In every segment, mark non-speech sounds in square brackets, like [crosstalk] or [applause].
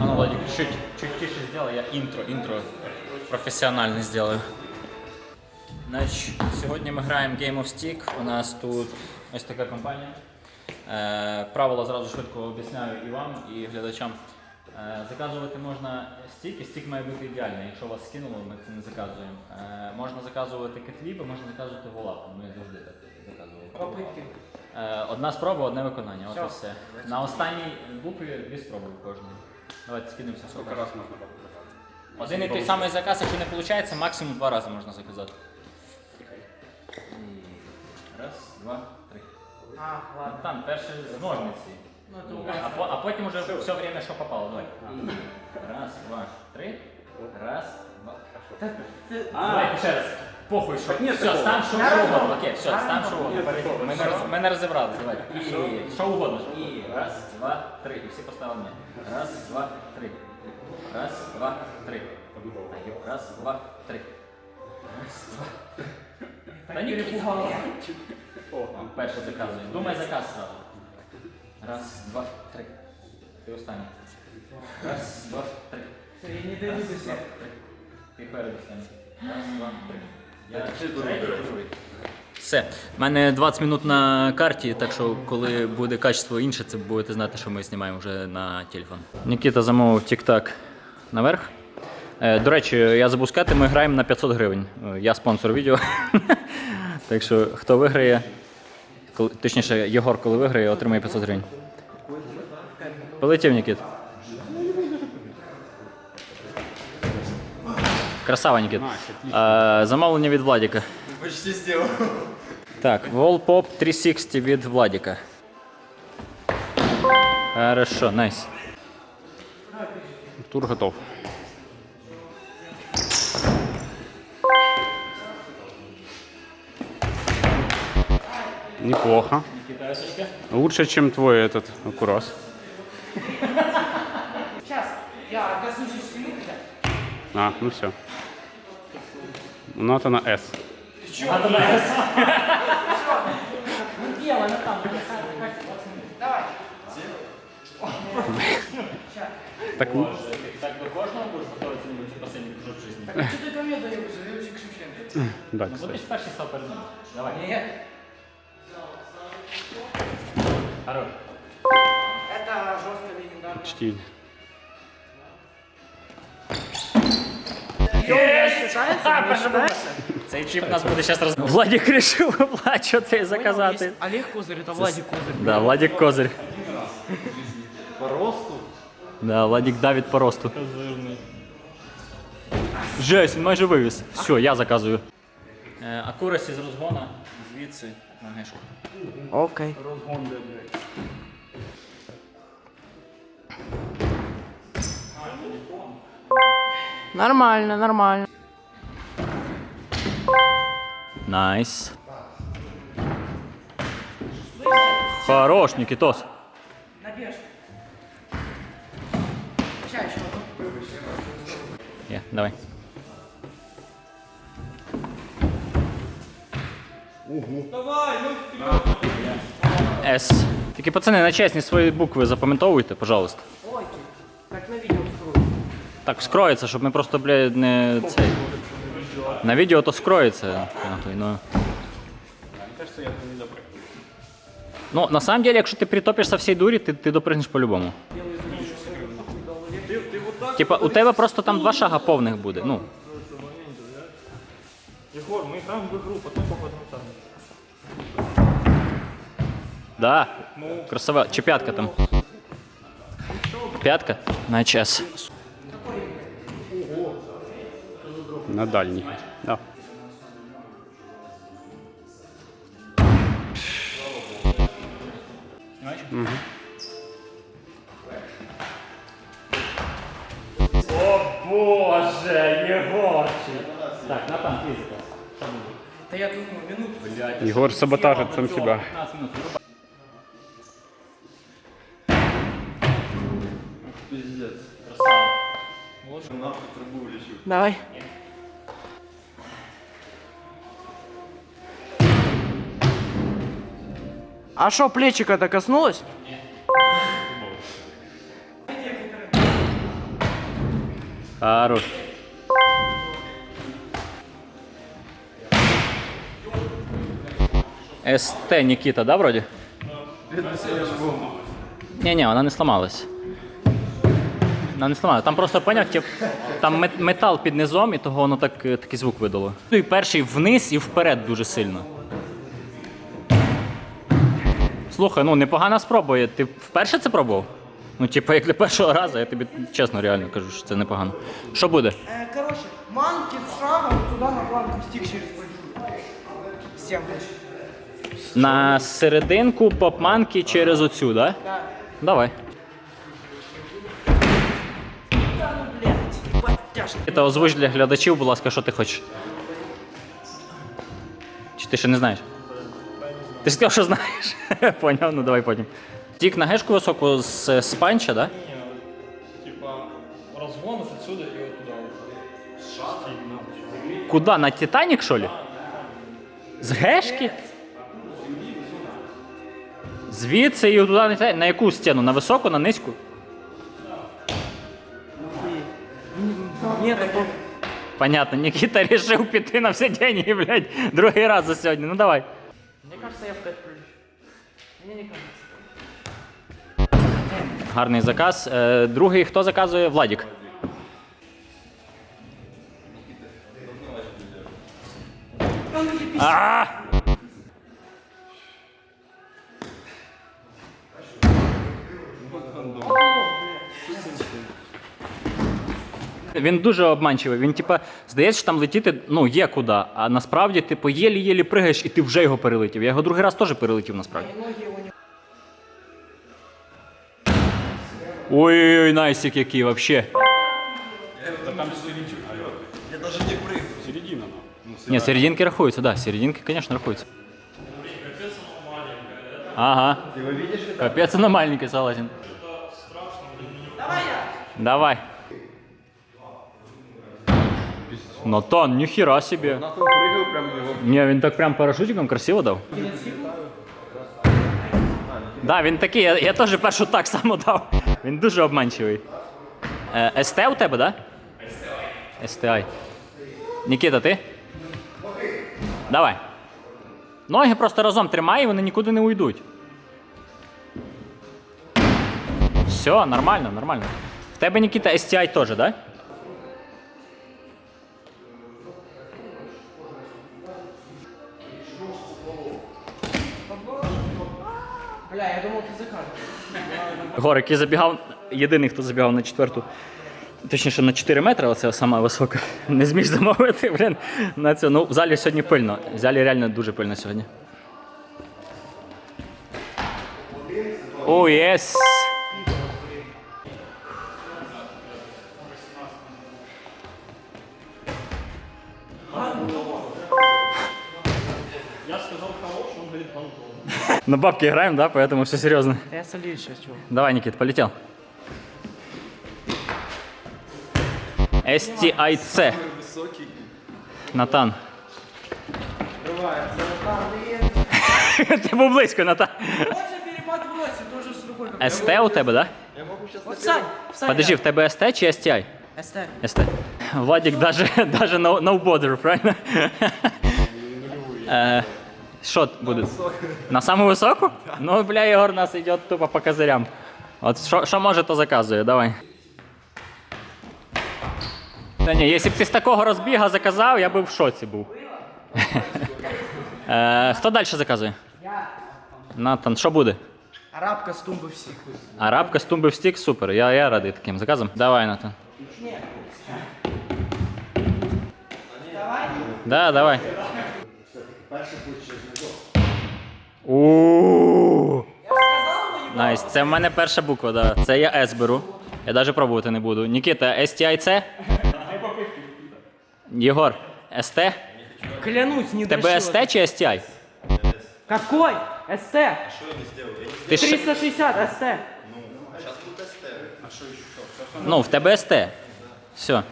А ну, Владик, чуть, чуть тише сделай, я інтро, інтро професіональне сделаю. Значить, сьогодні ми граємо Game of Stick. У нас тут ось така компанія. Е, правила зразу швидко об'ясняю і вам, і глядачам. Е, заказувати можна стік, і стік має бути ідеальний. Якщо вас скинуло, ми це не заказуємо. Е, можна заказувати кетліби, можна заказувати волапи. Ми завжди так заказували. Е, одна спроба, одне виконання. От і Все. На останній букві дві спроби кожної. Давайте скинемося. Сколько раз можно было? Один і той самий заказ, якщо не виходить, максимум два рази можна заказати. І Раз, два, три. А, Ну, ладно. Там перше з ножниці. Ну, это у вас. А, по- а потім уже все время, що попало. Давай. Раз, два, три. Раз, два. Давай ще раз. Похуй, що. ні, все, такого. стань що Нормально. угодно. Окей, все, стань що угодно. Ми не, роз- ми не. І що угодно. І раз, два, три. І всі поставили ні. Раз, два, три. Раз, два, три. А, Раз, два, три. Раз, два, три. Та ні, перепугала. Перше заказує. Думай заказ сразу. Раз, два, три. Ти останній. Раз, два, три. Все, я не Раз, два, три. Ти перед останній. Раз, два, три. Все. У мене 20 минут на карті, так що коли буде качество інше, це будете знати, що ми знімаємо вже на телефон. Нікіта замовив тік-так наверх. Е, До речі, я забув сказати, ми граємо на 500 гривень. Е, Я спонсор відео. [laughs] так що хто виграє, точніше, Єгор, коли виграє, отримає 500 гривень. Полетів, Нікіт. Красава, Нікіт. Е, замовлення від Владіка. Почти сделал. Так, Wallpop 360 від Владіка. Хорошо, найс. Тур готов. Неплохо. Лучше, чем твой этот курас. Сейчас, я коснусь спины хотя. А, ну все. У Ната на S. Ну дело, ну там. Давай. Так, Так до кожного будеш готуватися на останній кружок в житті? Так что ты ко мне даешь? Я вообще к Шевченко. да, Ну ти кстати. ж перший став перед ним. Давай. Нет. Хорош. Это жестко легендарно. Почти. Цей чіп у нас буде зараз роз... Владік вирішив оплачувати заказати. Есть Олег Козырь, это Владик Козырь. Да, Владік Козир. По росту? Да, Владік Давід по росту. Жесть, він майже вивіз. Все, я заказую. Е, Акурасі з розгона звідси на мишку. Окей. Нормально, нормально. Найс. Хорош, Никитос. Набежка. Сейчас еще одну. Є. С. Тільки пацани, на чесні свої букви запам'ятовуйте, пожалуйста. Так, скроється, щоб ми просто, блядь, не цей. На відео то скроється. Нахуй, ну. Ну, на самом деле, якщо ти притопиш со всієї дурі, ти, ти допригнеш по-любому. Типа, у тебе просто там два шага повних буде. Ну, Егор, мы играем в игру, потом походим там. да. Красава. Чи п'ятка там? П'ятка? На час. На дальний. Да. Боже, Єгорчик. Так, на там фізика. Да я думаю, минуту. Егор саботажит сам себя. 15 минут. Давай. А что, плечика-то коснулось? Хорош. СТ Никита, да, вроде? Не-не, вона не сломалась. Вона не сломалась. Там просто поняв, тип, там метал під низом, і того воно так, е, такий звук видало. Ну і перший вниз і вперед дуже сильно. Слухай, ну непогана спроба. Ти вперше це пробував? Ну, типу, як для першого разу, я тобі чесно реально кажу, що це непогано. Що буде? Э, короче, манки с шагом туда на планку стик через большую. Всем. На серединку попманки через оцю, да? Да. Давай. Да ну, блядь. Та озвуч для глядачів, будь ласка, що ти хочеш. Чи ти ще не знаєш? Ти ж сказав, що знаєш. [laughs] Поняв, ну давай потім. Тік на гешку високу з, з панча, да? Типа разгон отсюда и вот туда вот. Куда? На Титанік, що ли? З гешки? Звідси і туди на Титанік. На яку стіну? На високу, на низьку? Нет, такого. Понятно, Никита решил піти на всі деньги, блядь, другий раз за сьогодні. Ну давай. Мне кажется, я в 5 пролечу. Мне не кажется. Гарний заказ. Е, другий хто заказує? Владік. А! Він дуже обманчивий. Він, типа, здається, що там летіти ну, є куди, а насправді, типу, єлі-єлі пригаєш, і ти вже його перелетів. Я його другий раз теж перелетів насправді. Его не... Ой-ой-ой, найсик який вообще. Середина. Ну, Ні, серединки рахуються, да, серединки, конечно, рахуються. Ага. Капец аномальненький, согласен. Давай я. Давай. Натан, ніхера себе. Натан прыгал прям в него. Він так прям парашутиком красиво дав. Да, він такий, я, я теж першу так [laughs] само дав. Він дуже обманчивий. Е, СТ у тебе, да? STI. Нікіта, ти? Давай. Ноги просто разом тримай, і вони нікуди не уйдуть. Все, нормально, нормально. В тебе, Нікіта, STI теж, да? Закажешь. Гор, який забігав, єдиний, хто забігав на четверту, точніше на 4 метри, але це сама висока. Не зміг замовити, блін, на цю. Ну, в залі сьогодні пильно. В залі реально дуже пильно сьогодні. О, єс! Я сказал хорош, [laughs] На бабки граем, да, поэтому все серьезно. Я солил сейчас, чего. Давай, Никит, полетел. STIC. Натан. [laughs] Ти був близько, Натан. СТ у тебе, да? Подожди, в тебе СТ чи STI? СТ. СТ. Владик даже, [laughs] даже no, no border, правильно? Е, Що буде? На саму високу? Ну, бля, Ігор нас йде тупо по козирям. От що, що може, то заказує, давай. Та ні, якщо б ти з такого розбіга заказав, я би в шоці був. [laughs] Е, хто далі заказує? Я. Натан, що буде? Арабка с тумбы всех. Арабка з тумби в стік, супер. Я, я радий таким заказом. Давай, Натан. Да, давай. Ууу. Найс, це в мене перша буква, да. Це я С беру. Я навіть пробувати не буду. Нікіта, STIC? Єгор, СТ? Клянусь, не Тебе. СТ чи STI? Какой? СТ. Ти ж... 360 СТ. Ну, в тебе СТ. Все.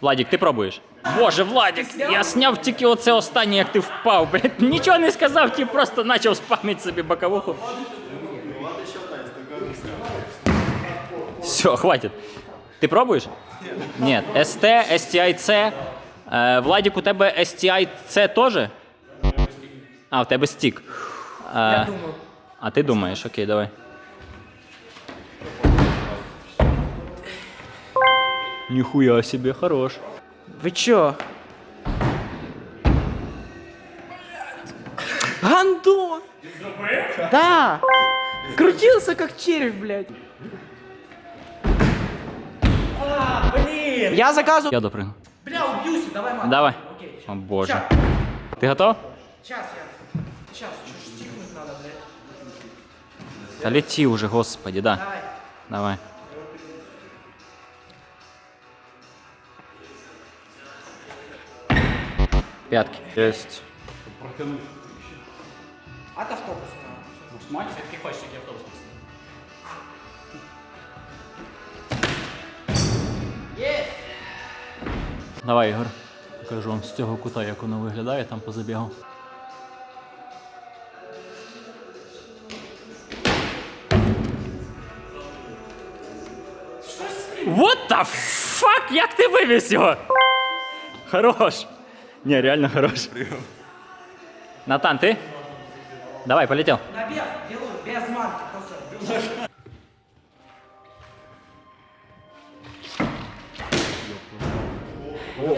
Владик, ти пробуєш. Боже, Владик, я сняв тільки оце останнє, як ти впав, блядь. Нічого не сказав, ті просто почав спамити собі боковуху. Все, хватит. Ти пробуєш? Ні. СТ, STI-C. Е, Владік, у тебе STI-C теж? А, в тебе стік. Е, Я думаю. а ти думаєш, окей, давай. Ніхуя себе, хорош. Вы чё? Гандон! Да! Крутился как червь, блядь. А, блин! Я заказываю... Я допрыгну. Бля, убьюсь, давай, мам. Давай. Окей, О боже. Щас. Ти готов? Сейчас я. Сейчас, чуть стихнуть надо, блядь. Та лети уже, господи, да. Давай. Давай. Пятки. Есть. От автобуса. Мать, все-таки хочешь, як автобус Давай, Ігор. Покажу вам з цього кута, як воно виглядає там по забігу. What the fuck? Як ти вивіз його? Хорош. Ні, реально хорош. Натан, ти? Давай, полетел. Набег делаю без манки, просто.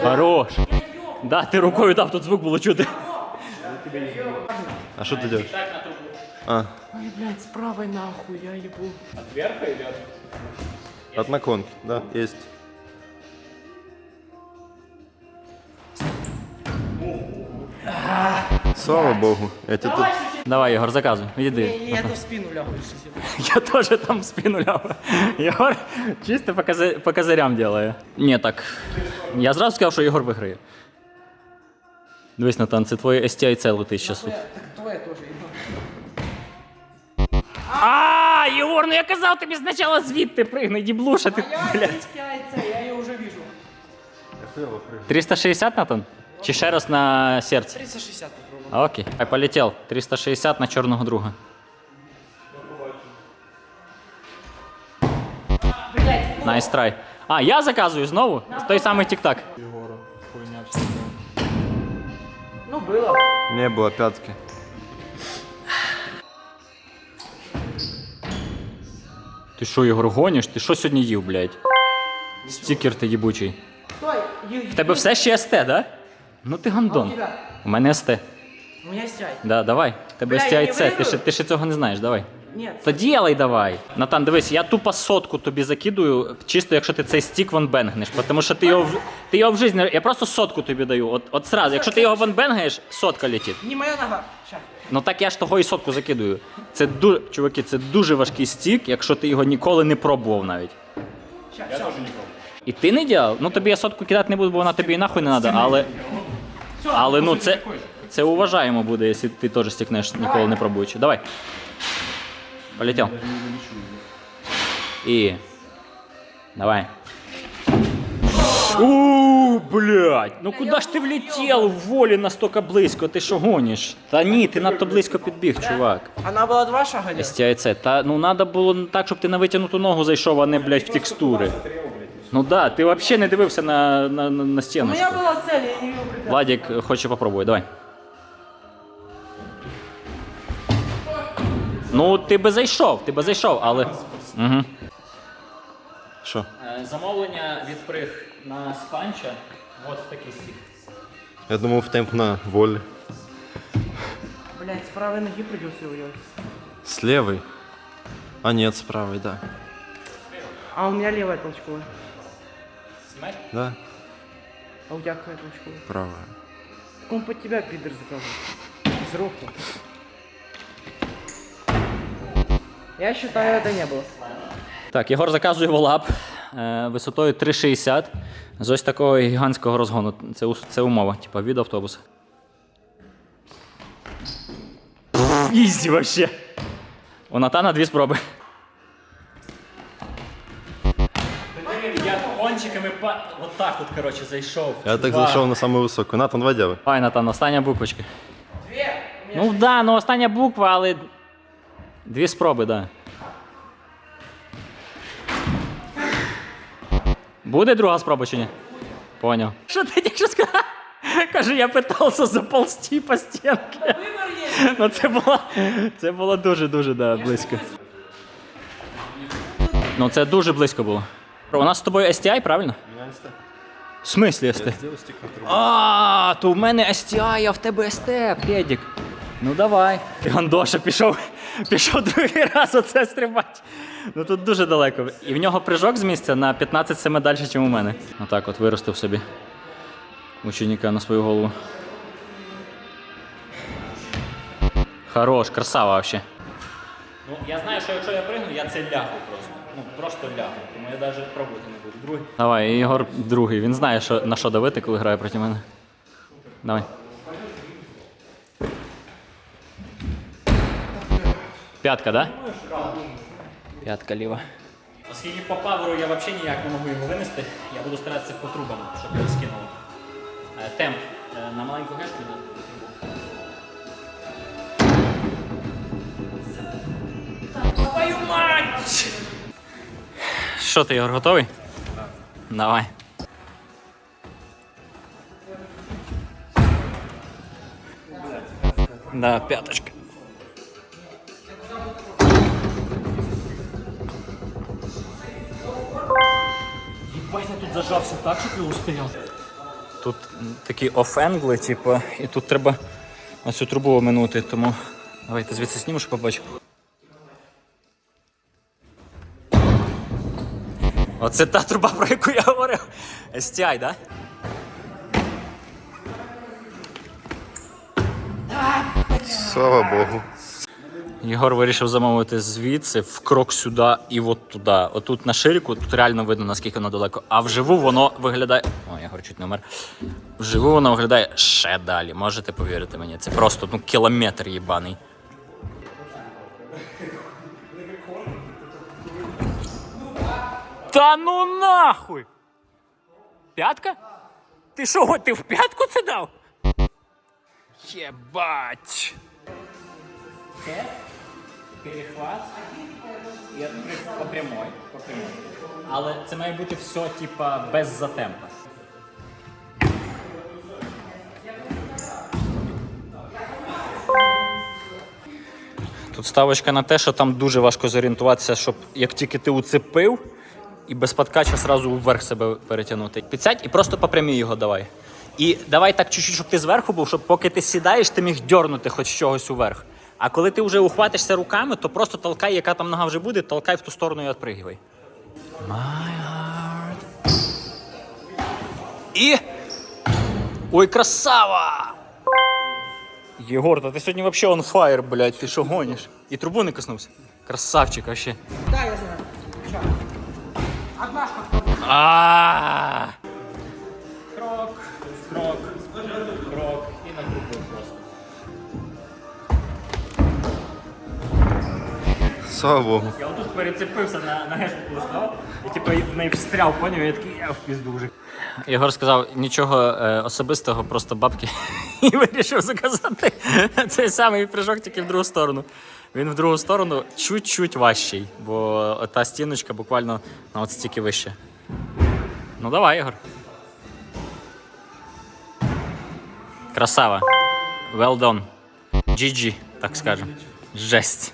Хорош. Да, ти рукою дав, тут звук було чути. А что ты делаешь? А, Ой, блядь, с правой нахуй, я ебу. от наклонки, да, есть. Слава богу. Я тебе тут... Давай, Єгор, заказуй. Іди. не, я то в спину лягу. [laughs] Я теж там в спину ляпаю. Єгор чисто по, кози- по козирям делає. Ні, так. Я зразу сказав, що Єгор виграє. Дивись, Натан, це твоє STI-C летить щас тут. Так твоя тоже ебу. А, Єгор, ну я казав тобі спочатку звідти пригни, діблуша ти, блядь. есть яйца, я ее уже вижу. 360, Натан? Чи ще раз на серце? 360 попробуем. А, Окей. Ай, полетел. 360 на чорного друга. Найс трай. А, я заказую знову? Той самий тік-так. ну было. Не было пятки. Ти що, Єгор, гониш? Ти що сьогодні їв, блядь? Стікер ти їбучий. В тебе все ще СТ, да? Ну ти гандон. У мене СТ. У меня есть. Да, давай. Тебе Бля, я не STI-C, ти виграю? ще, ти ще цього не знаєш, давай. Нет. Та ділай давай. Натан, дивись, я тупо сотку тобі закидую, чисто якщо ти цей стік ванбенгнеш, тому що ти його, в- ти його в житті не... Я просто сотку тобі даю. От, от сразу, якщо ти його ванбенгаєш, сотка летить. Не моя нога. Ща. Ну так я ж того і сотку закидую. Це дуже, чуваки, це дуже важкий стік, якщо ти його ніколи не пробував навіть. Ща, я тоже І ти не діяв? Ну тобі я сотку кидати не буду, бо вона тобі і нахуй не треба, але. Але ну це, це уважаємо буде, якщо ти теж стікнеш ніколи не пробуючи. Давай. Полетел. І. Давай. У, блядь, ну куди ж ти влетів в волі настільки близько? Ти що гониш? Та ні, ти надто близько підбіг, чувак. Она была два шага? STI-C. Та ну треба було так, щоб ти на витягнуту ногу зайшов, а не, блядь, в текстури. Ну да, ти взагалі не дивився на, на, на, на У стіну. меня была цель, я не ее. Владик хоче попробуй, давай. Ну, ти би зайшов, ти би зайшов, але. Угу. Что? Замовлення від приг на спанча. От такий стік. Я думал в темп на воле. Блять, с правой ноги придется делать. С левой? А нет, с правой, да. А у меня левая толчковая. Смеш? Да, А у тебя какая толчковая? правая. Так Он под тебя, пидор, заказывал. Взрохнул. Я считаю, это не было. Так, Єгор заказує волап е, висотою 3,60 з ось такого гігантського розгону. Це, ус- це умова, типа від автобуса. Ізі вообще. У Натана дві спроби. Я кончиками па... Вот так от, короче, зайшов. Я так зашел на самую высокую. Натан, два делай. Давай, Натан, остання буквочка. Две. У меня Ну да, ну остання буква, але. Дві спроби, да. Буде друга спроба чи ні? Поняв. Що ти тільки сказав? Каже, я питався заползти по стінки. Ну це було, це було дуже-дуже да, близько. Ну це дуже близько було. У нас з тобою STI, правильно? В смислі ST? А, то в мене STI, а в тебе ST, Педік. Ну давай. І Гандоша пішов, пішов другий раз оце стрибати. Ну тут дуже далеко. І в нього прыжок з місця на 15 см далі, ніж у мене. Отак от виростив собі ученика на свою голову. Хорош, красава вообще. Ну, я знаю, що якщо я пригну, я це лягу просто. Ну, просто лягу. Тому я навіть пробувати не буду. Другий. Давай, Ігор другий. Він знає, що, на що давити, коли грає проти мене. Давай. П'ятка, да? П'ятка ліва. Оскільки по паверу я взагалі ніяк не можу його винести, я буду старатися по трубам, щоб його скинуло. Е, Темп е, на маленьку гешку йде. Твою мать! Що ти, Ігор, готовий? Давай. Да, п'яточка. Зажався так, щоб його стояв. Тут такі оф-енгли, типу, і тут треба на цю трубу оминути, тому давайте звідси зніму, щоб побачив. Оце та труба, про яку я говорив. STI, да? Слава Богу. Єгор вирішив замовити звідси в крок сюди і от туди. Отут на ширику, тут реально видно, наскільки воно далеко. А вживу воно виглядає. О, Єгор чуть не. Вживу воно виглядає ще далі. Можете повірити мені. Це просто ну, кілометр їбаний. Та ну нахуй! П'ятка? Ти що, ти в п'ятку це дав? Єбать! Перехват і по прямой, по прямой. Але це має бути все, типа, без затемпа. Тут ставочка на те, що там дуже важко зорієнтуватися, щоб як тільки ти уцепив, і без подкача сразу вверх себе перетягнути. Підсядь і просто по прямій його давай. І давай так чуть-чуть, щоб ти зверху був, щоб поки ти сідаєш, ти міг дьорнути хоч чогось уверх. А коли ти вже ухватишся руками, то просто толкай, яка там нога вже буде, толкай в ту сторону і відпригивай. My heart. І. Ой, красава! Єгор, та ти сьогодні взагалі on fire, блядь, ти що гониш? І трубу не коснувся. Красавчик вообще. Да, я знаю. Сейчас. Одна А. Крок, крок Слава Богу. Я отут перецепився на, на гешку став, і типу в неї встряв, поняв, я такий, я в пізду вже. Єгор сказав, нічого е, особистого, просто бабки. [laughs] І вирішив заказати цей самий прыжок, тільки в другу сторону. Він в другу сторону чуть-чуть важчий, бо та стіночка буквально на от стільки вище. Ну давай, Ігор. Красава. Well done. GG, так скажем. Жесть.